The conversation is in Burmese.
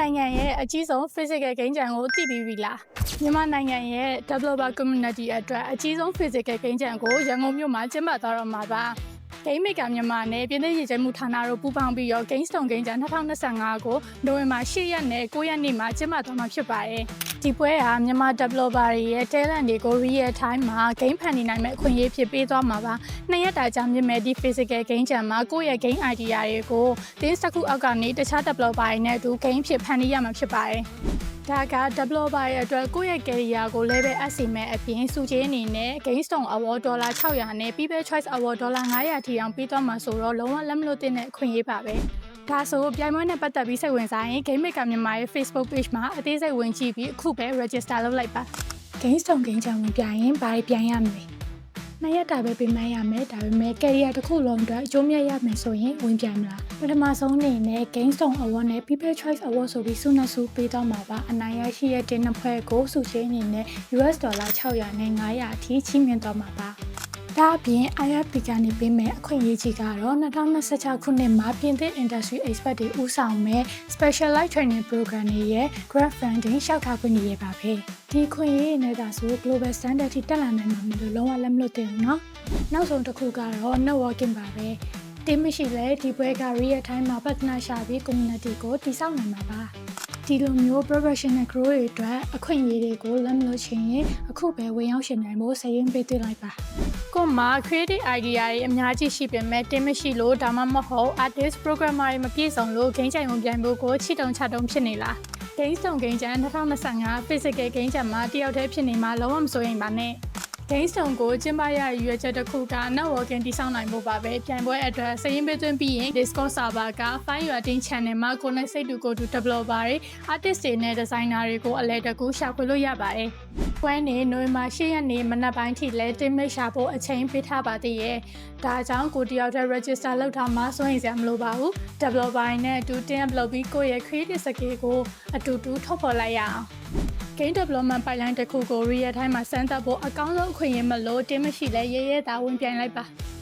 နိုင်ငံရဲ့အကြီးဆုံး physical game jam ကိုသိပြီးပြီလားမြန်မာနိုင်ငံရဲ့ developer community အတွက်အကြီးဆုံး physical game jam ကိုရန်ကုန်မြို့မှာကျင်းပသွားတော့မှာပါ Game Maker မြန်မာနဲ့ပြည်내ရည်ကျမှုဌာနတို့ပူးပေါင်းပြီးတော့ Game Stone Game Jam 2025ကိုနိုဝင်ဘာ10ရက်နဲ့9ရက်နေ့မှာကျင်းပသွားမှာဖြစ်ပါတယ်။ ဒီပွဲဟာမြန်မာ developer တွေရဲ့ talent တွေကို real time မှာ game ဖန်တီးနိုင်မဲ့အခွင့်အရေးဖြစ်ပေးသွားမှာပါ။နှစ်ရက်တာကြာမြင့်မဲ့ဒီ physical game jam မှာကိုယ့်ရဲ့ game idea တွေကို team တစ်ခုအောက်ကနေတခြား developer တွေနဲ့အတူ game ဖြစ်ဖန်တီးရမှာဖြစ်ပါတယ်။ဒါက developer ရဲ့အတွက်ကိုယ့်ရဲ့ career ကို level up စေမဲ့အပြင်စုချင်းအနေနဲ့ GameStone Award ဒေါ်လာ600နဲ့ People Choice Award ဒေါ်လာ900ထိအောင်ပေးသွားမှာဆိုတော့လုံးဝလက်မလွတ်တဲ့အခွင့်အရေးပါပဲ။ ဒါဆိုပြိုင်ပွဲနဲ့ပတ်သက်ပြီးစိတ်ဝင်စားရင် Game Maker မြန်မာရဲ့ Facebook page မှာအသေးစိတ်ဝင်ကြည့်ပြီးအခုပဲ register လုပ်လိုက်ပါ။ GameStone Game Jam ဝင်ပြိုင်ရင်ဘာတွေပြိုင်ရမလဲ။နှစ်ရက်တာပဲပြင်မရမယ်ဒါပေမဲ့ career တစ်ခုလုံးအတွက်အကျိုးမြတ်ရမယ်ဆိုရင်ဝင်ပြိုင်မလားပထမဆုံးအနေနဲ့ GameStone Award နဲ့ People Choice Award ဆိုပြီးစုနှစ်စုပေးတော့မှာပါအနိုင်ရရှိတဲ့တင်နှစ်ဖွဲ့ကိုစုချင်းအနေနဲ့ US ဒေါ်လာ600နဲ့900အထိချီးမြှင့်တော့မှာပါ ဒါအပြင် IFP ကနေပေးမယ့်အခွင့်အရေးကြီးကတော့2026ခုနှစ်မှာပြင်သစ် Industry Expert တွေဦးဆောင်မဲ့ Specialized Training Program တွေရဲ့ Grant Funding ရှောက်ထားခွင့်တွေရပါပဲ။ဒီခွင့်ရေးနဲ့ဒါဆို Global Standard ထိတက်လာနိုင်မှာမလို့လုံးဝလက်မလွတ်သင့်ဘူးနော်။နောက်ဆုံးတစ်ခုကတော့ Networking ပါပဲ။တင်းမရှိလဲဒီပွဲက real time မှာ partner ရှာပြီး community ကိုတည်ဆောက်နိုင်မှာပါ။ဒီလိုမျိုး professional grow တွေအတွက်အခွင့်အရေးတွေကိုလက်မလို့ချင်ရင်အခုပဲဝင်ရောက်ရှင်နိုင်ဖို့စရင်ပေးသင့်လိုက်ပါ ကို့မှာ creative idea တွေအများကြီးရှိပေမဲ့တင်းမရှိလို့ဒါမှမဟုတ် artist programmer တွေမပြည့်စုံလို့ game ချိုင်ဝင်ပြိုင်ဖို့ကိုချီတုံချတုံဖြစ်နေလား Game Stone Game Jam 2025 Physical Game Jam မှာတယောက်တည်းဖြစ်နေမှာလုံးဝမစိုးရင်ပါနဲ့ Game Stone ကိုကျင်းပရရည်ရွယ်ချက်တစ်ခုက networking တည်ဆောက်နိုင်ဖို့ပါပဲပြိုင်ပွဲအတွက်စရင်ပေးသွင်းပြီးရင် Discord server က Fire Your Team Channel မှာကိုယ်နဲ့စိတ်တူကိုယ်တူ developer တွေ artist တွေနဲ့ designer တွေကိုအလဲတကူရှာဖွေလို့ရပါတယ်။ပွဲနေနိုဝင်ဘာ10ရက်နေ့မနက်ပိုင်းထိလဲတင်မိတ်ရှာဖို့အချိန်ပေးထားပါသေးရဲ့။ဒါကြောင့်ကိုတယောက်တည်း register လုပ်ထားမှစိုးရင်စရာမလိုပါဘူး။ developer နဲ့အတူတင် upload ပြီးကိုယ့်ရဲ့ creative skill ကိုအတူတူထုတ်ဖော်လိုက်ရအောင်။ game development pipeline တစ်ခုကို real time မှာစမ်းသပ်ဖို့အကောင်းဆုံးအခွင့်အရေးမလို့တင်းမရှိလဲရဲရဲသားဝင်ပြိုင်လိုက်ပါ။